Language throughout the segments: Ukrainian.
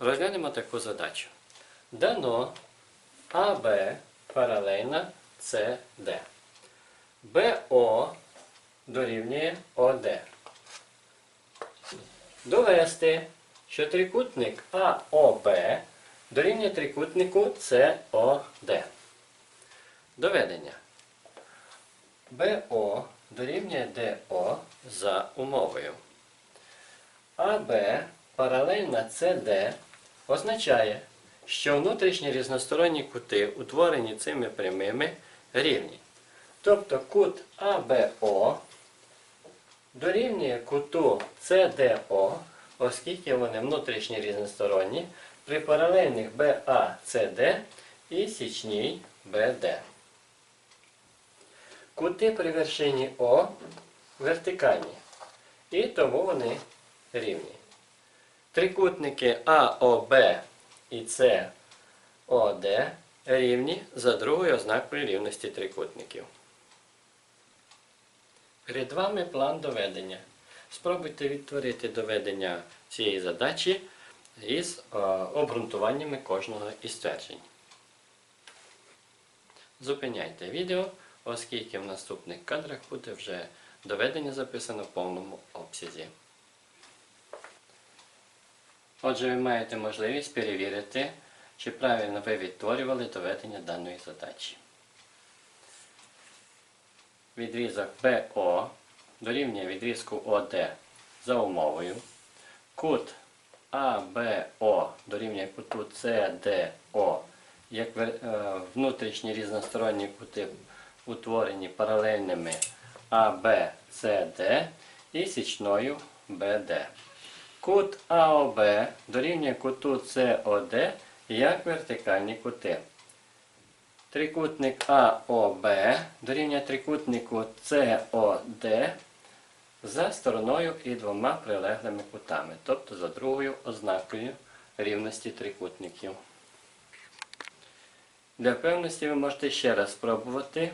Розглянемо таку задачу. Дано АБ паралельна СД. БО дорівнює ОД. Довести, що трикутник АОБ дорівнює трикутнику СОД. Доведення. БО дорівнює ДО за умовою. АБ паралельна СД означає, що внутрішні різносторонні кути, утворені цими прямими, рівні. Тобто кут АБО дорівнює куту СДО, оскільки вони внутрішні різносторонні, при паралельних БАЦД і січній БД. Кути при вершині О вертикальні, і тому вони рівні. Трикутники АОБ і СОД рівні за другою ознакою рівності трикутників. Перед вами план доведення. Спробуйте відтворити доведення цієї задачі із е, обґрунтуваннями кожного із тверджень. Зупиняйте відео, оскільки в наступних кадрах буде вже доведення записано в повному обсязі. Отже, ви маєте можливість перевірити, чи правильно ви відтворювали доведення даної задачі. Відрізок БО дорівнює відрізку ОД за умовою. Кут АБО дорівнює куту СДО, як е, внутрішні різносторонні кути утворені паралельними АБЦД і січною БД. Кут АОБ дорівнює куту СОД як вертикальні кути. Трикутник АОБ дорівнює трикутнику СОД за стороною і двома прилеглими кутами, тобто за другою ознакою рівності трикутників. Для певності ви можете ще раз спробувати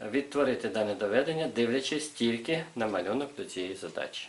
відтворити дане доведення, дивлячись тільки на малюнок до цієї задачі.